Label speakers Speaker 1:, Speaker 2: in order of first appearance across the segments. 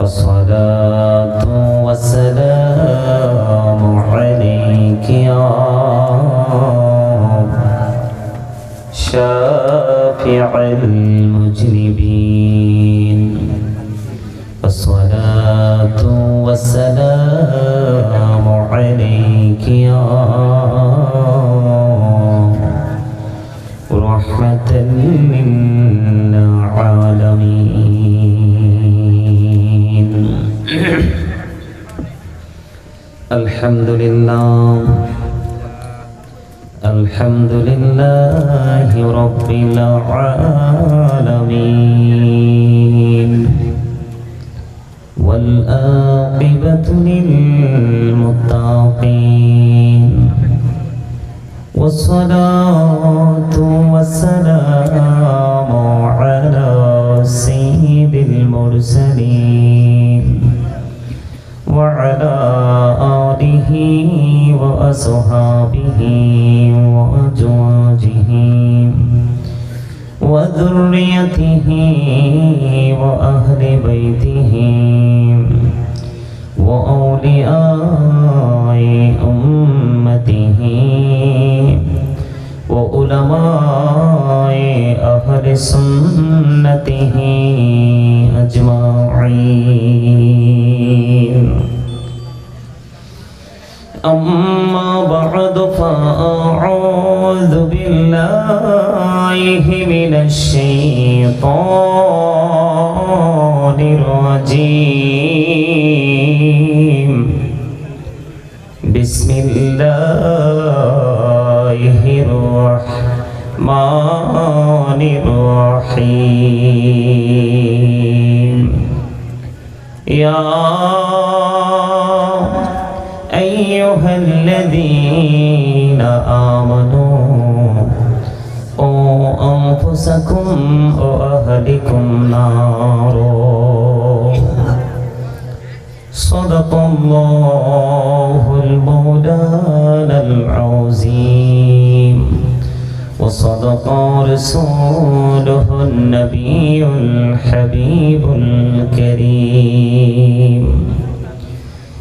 Speaker 1: الصلاة والسلام الحمد لله. الحمد لله رب العالمين. والآقبة للمتقين. والصلاة والسلام على سيد المرسلين. وأصحابه وأزواجه وذريته وأهل بيته وأولياء أمته وعلماء أهل سنته أجمعين. بعد فأعوذ بالله من الشيطان الرجيم. بسم الله الرحمن الرحيم. يا أيها الذين آمنوا أنفسكم وأهلكم نارا صدق الله المولانا العظيم. وصدق رسوله النبي الحبيب الكريم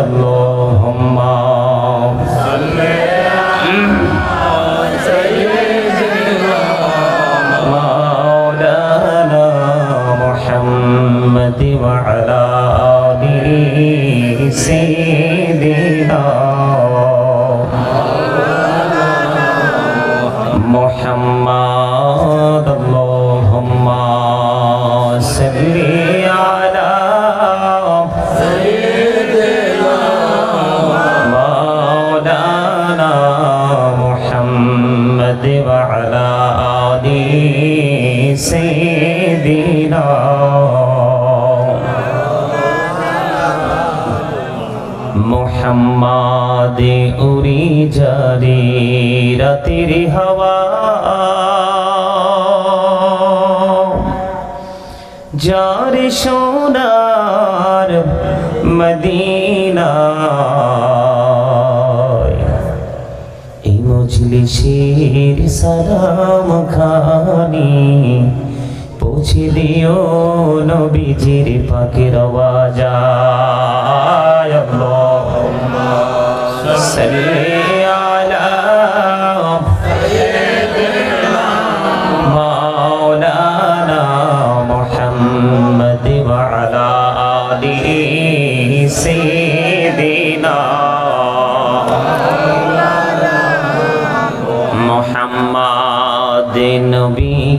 Speaker 1: اللهم مولانا محمد وعلى آله سيدنا محمد وعلى آل سيدنا মোহাম্মদ উড়ি জারি রাতির হাওয়া যার সোনার মদিনা মজলিসের সালাম খানি। পৌঁছে দিও নবীজির আওয়াজায় আল্লাহুম্মা সাল্লি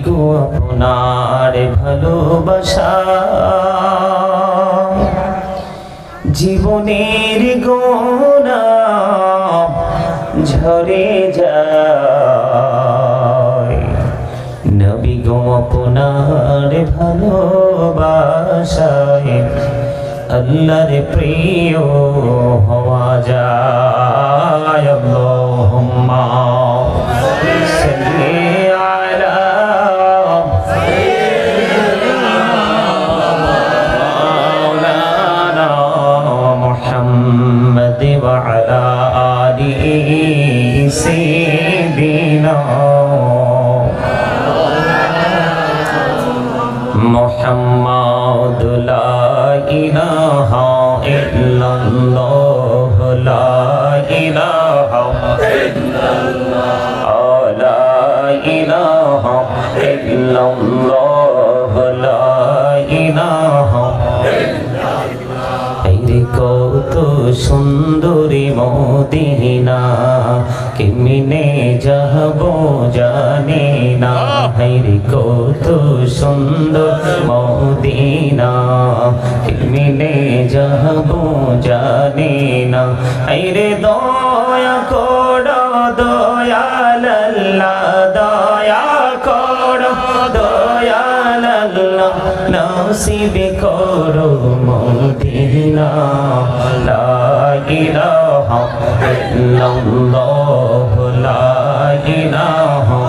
Speaker 1: গো আপনার ভালোবাসা। জীবনের গোনা ঝরে যায়। নবী গো আপনার ভালোবাসায় আল্লাহর প্রিয় হওয়া যায়। ইলাহা ইল্লাল্লাহ লা ইলাহা ইল্লাল্লাহ লা ইলাহা ইল্লাল্লাহ। লা ইলাহা ইল্লাল্লাহ কত সুন্দরী মদিনা কেমনে যাব জানি না রে কত সুন্দর মদিনা কেমনে যাব জানি না রে দয়া কর, দয়াল আল্লাহ, দয়া কর, দয়াল আল্লাহ, নসিব করো মদিনা লা ইলাহা ইল্লাল্লাহ লা ইলাহা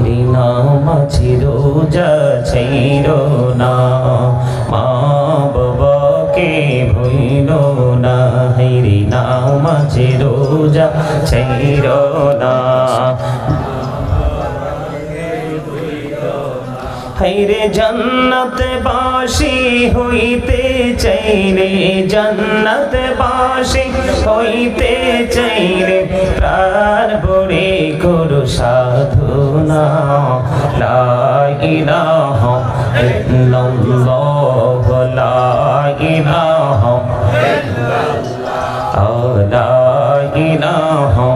Speaker 1: দিনা মাঝি রোজা ছাইর না মা বাবাকে ভইল না হেরি না মাঝি রোজা ছাইর না হাইরে জান্নাত বাসি হইতে চাইরে জান্নাত বাসি হইতে চাইরে প্রাণ ভরে করো সাধনা লা ইলাহা ইল্লাল্লাহ, লা ইলাহা লা ইলাহা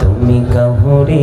Speaker 1: তুমি কহুরে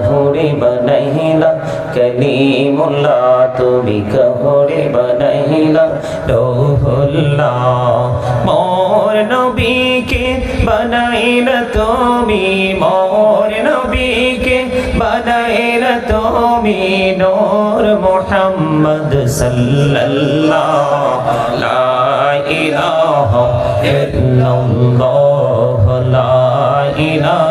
Speaker 1: কহুরে বনহিলা কলিমুল্লাহ তুমি কহুরে বনহিলা রোহুল্লাহ, মোর নবীকে বনাইল তুমি, মোর নবীকে বনাইল তুমি নূর মুহাম্মদ সাল্লাল্লাহ লা ইলাহা ইল্লাল্লাহ, লা ইলাহা